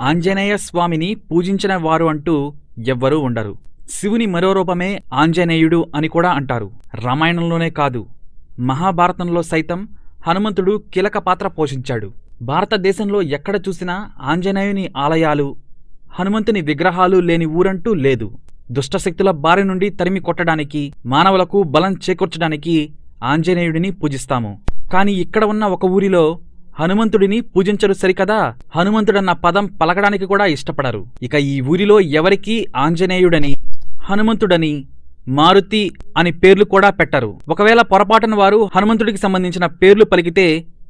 ఆంజనేయ స్వామిని పూజించిన వారు అంటూ ఎవ్వరూ ఉండరు. శివుని మరో రూపమే ఆంజనేయుడు అని కూడా అంటారు. రామాయణంలోనే కాదు మహాభారతంలో సైతం హనుమంతుడు కీలక పాత్ర పోషించాడు. భారతదేశంలో ఎక్కడ చూసినా ఆంజనేయుని ఆలయాలు హనుమంతుని విగ్రహాలు లేని ఊరంటూ లేదు. దుష్టశక్తుల బారి నుండి తరిమి కొట్టడానికి మానవులకు బలం చేకూర్చడానికి ఆంజనేయుడిని పూజిస్తాము. కాని ఇక్కడ ఉన్న ఒక ఊరిలో హనుమంతుడిని పూజించరు సరికదా? హనుమంతుడన్న పదం పలకడానికి కూడా ఇష్టపడరు. ఇక ఈ ఊరిలో ఎవరికీ ఆంజనేయుడని హనుమంతుడని మారుతి అని పేర్లు కూడా పెట్టరు. ఒకవేళ పొరపాటున వారు హనుమంతుడికి సంబంధించిన పేర్లు పలికితే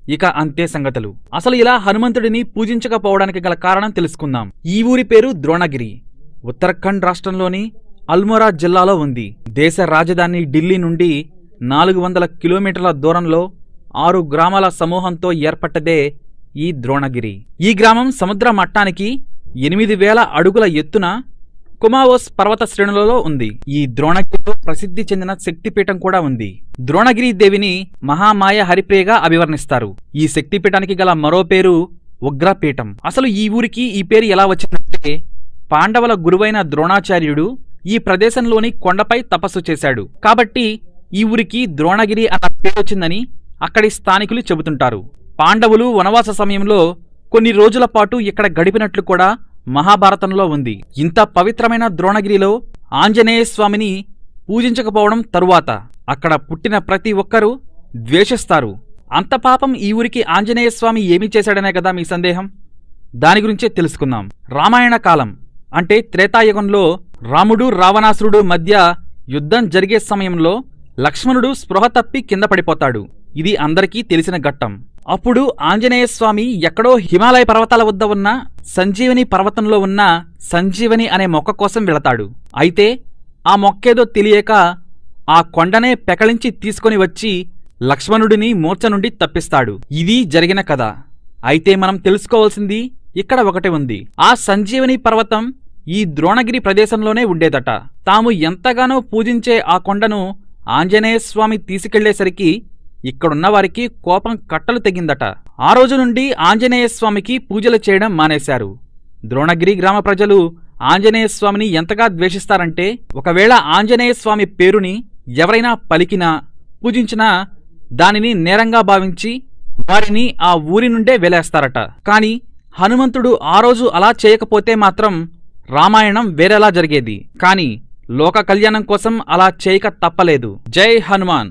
ఇక అంతే సంగతులు. అసలు ఇలా హనుమంతుడిని పూజించకపోవడానికి గల కారణం తెలుసుకుందాం. ఈ ఊరి పేరు ద్రోణగిరి. ఉత్తరాఖండ్ రాష్ట్రంలోని అల్మోరా జిల్లాలో ఉంది. దేశ రాజధాని ఢిల్లీ నుండి నాలుగు వందల కిలోమీటర్ల దూరంలో ఆరు గ్రామాల సమూహంతో ఏర్పట్టదే ఈ ద్రోణగిరి. ఈ గ్రామం సముద్ర మట్టానికి ఎనిమిది వేల అడుగుల ఎత్తున కుమావోస్ పర్వత శ్రేణులలో ఉంది. ఈ ద్రోణగిరిలో ప్రసిద్ధి చెందిన శక్తిపీఠం కూడా ఉంది. ద్రోణగిరి దేవిని మహామాయ హరిప్రియగా అభివర్ణిస్తారు. ఈ శక్తిపీఠానికి గల మరో పేరు ఉగ్రపీఠం. అసలు ఈ ఊరికి ఈ పేరు ఎలా వచ్చిందంటే పాండవుల గురువైన ద్రోణాచార్యుడు ఈ ప్రదేశంలోని కొండపై తపస్సు చేశాడు. కాబట్టి ఈ ఊరికి ద్రోణగిరి అన్న పేరు వచ్చిందని అక్కడి స్థానికులు చెబుతుంటారు. పాండవులు వనవాస సమయంలో కొన్ని రోజుల పాటు ఇక్కడ గడిపినట్లు కూడా మహాభారతంలో ఉంది. ఇంత పవిత్రమైన ద్రోణగిరిలో ఆంజనేయ స్వామిని పూజించకపోవడం తరువాత అక్కడ పుట్టిన ప్రతి ఒక్కరూ ద్వేషిస్తారు. అంత పాపం ఈ ఊరికి ఆంజనేయ స్వామి ఏమి చేశాడనే కదా మీ సందేహం? దాని గురించే తెలుసుకుందాం. రామాయణ కాలం అంటే త్రేతాయుగంలో రాముడు రావణాసురుడు మధ్య యుద్ధం జరిగే సమయంలో లక్ష్మణుడు స్పృహ తప్పి కింద పడిపోతాడు. ఇది అందరికీ తెలిసిన ఘట్టం. అప్పుడు ఆంజనేయ స్వామి ఎక్కడో హిమాలయ పర్వతాల వద్ద ఉన్న సంజీవని పర్వతంలో ఉన్న సంజీవని అనే మొక్క కోసం వెళతాడు. అయితే ఆ మొక్కేదో తెలియక ఆ కొండనే పెకలించి తీసుకొని వచ్చి లక్ష్మణుడిని మూర్ఛ నుండి తప్పిస్తాడు. ఇది జరిగిన కథ. అయితే మనం తెలుసుకోవాల్సింది ఇక్కడ ఒకటి ఉంది. ఆ సంజీవని పర్వతం ఈ ద్రోణగిరి ప్రదేశంలోనే ఉండేదట. తాము ఎంతగానో పూజించే ఆ కొండను ఆంజనేయ స్వామి తీసుకెళ్ళేసరికి ఇక్కడున్న వారికి కోపం కట్టలు తెగిందట. ఆ రోజు నుండి ఆంజనేయ స్వామికి పూజలు చేయడం మానేశారు. ద్రోణగిరి గ్రామ ప్రజలు ఆంజనేయ స్వామిని ఎంతగా ద్వేషిస్తారంటే ఒకవేళ ఆంజనేయ స్వామి పేరుని ఎవరైనా పలికినా పూజించినా దానిని నేరంగా భావించి వారిని ఆ ఊరి నుండే వెలేస్తారట. కాని హనుమంతుడు ఆ రోజు అలా చేయకపోతే మాత్రం రామాయణం వేరేలా జరిగేది. కాని లోక కళ్యాణం కోసం అలా చేయక తప్పలేదు. జై హనుమాన్!